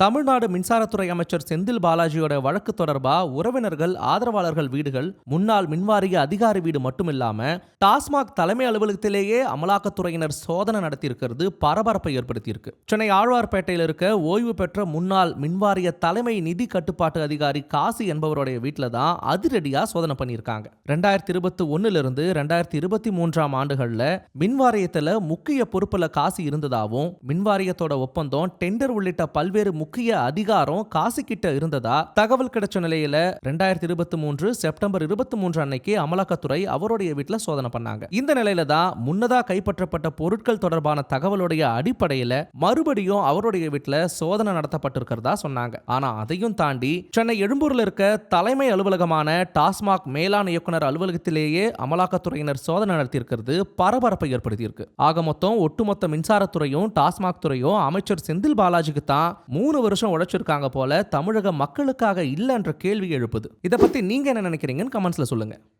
தமிழ்நாடு மின்சாரத்துறை அமைச்சர் செந்தில் பாலாஜியோட வழக்கு தொடர்பா உறவினர்கள் ஆதரவாளர்கள் வீடுகள் முன்னாள் மின்வாரிய அதிகாரி வீடு மட்டுமில்லாம டாஸ்மாக் தலைமை அலுவலகத்திலேயே அமலாக்கத்துறையினர் சோதனை நடத்தியிருக்கிறது பரபரப்பை ஏற்படுத்தியிருக்கு. சென்னை ஆழ்வார்பேட்டையில் இருக்க ஓய்வு பெற்ற முன்னாள் மின்வாரிய தலைமை நிதி கட்டுப்பாட்டு அதிகாரி காசி என்பவருடைய வீட்டில் தான் அதிரடியா சோதனை பண்ணியிருக்காங்க. ரெண்டாயிரத்தி இருபத்தி ஒன்னுல இருந்து ரெண்டாயிரத்தி இருபத்தி மூன்றாம் ஆண்டுகள்ல மின்வாரியத்துல முக்கிய பொறுப்புல காசி இருந்ததாவும் மின்வாரியத்தோட ஒப்பந்தம் டெண்டர் உள்ளிட்ட பல்வேறு முக்கிய அதிகாரம் காசி கிட்ட இருந்ததா? தகவல் கிடைச்ச நிலையில ரெண்டாயிரத்தி இருபத்தி மூன்று செப்டம்பர் இருபத்தி மூன்று அன்னைக்கு அமலாக்கத்துறை அவருடைய வீட்டுல சோதனை பண்ணாங்க. இந்த நிலையில தான் முன்னதா கைப்பற்றப்பட்ட பொருட்கள் தொடர்பான தகவலுடைய அடிப்படையில மறுபடியும் அவருடைய வீட்டுல சோதனை நடத்தப்பட்டிருக்கிறதா சொன்னாங்க. ஆனா அதையும் தாண்டி சென்னை எழும்பூர்ல இருக்க தலைமை அலுவலகமான டாஸ்மாக் மேலாண் இயக்குனர் அலுவலகத்திலேயே அமலாக்கத்துறையினர் சோதனை நடத்தியிருக்கிறது பரபரப்பை ஏற்படுத்தியிருக்கு. ஆக மொத்தம் ஒட்டுமொத்த மின்சாரத்துறையும் டாஸ்மாக் துறையும் அமைச்சர் செந்தில் பாலாஜிக்கு தான் மூணு வருஷம் உழைச்சிருக்காங்க போல தமிழக மக்களுக்காக இல்லைன்ற கேள்வி எழுப்புது. இதை பத்தி நீங்க என்ன நினைக்கிறீங்கன்னு கமெண்ட்ஸ்ல சொல்லுங்க.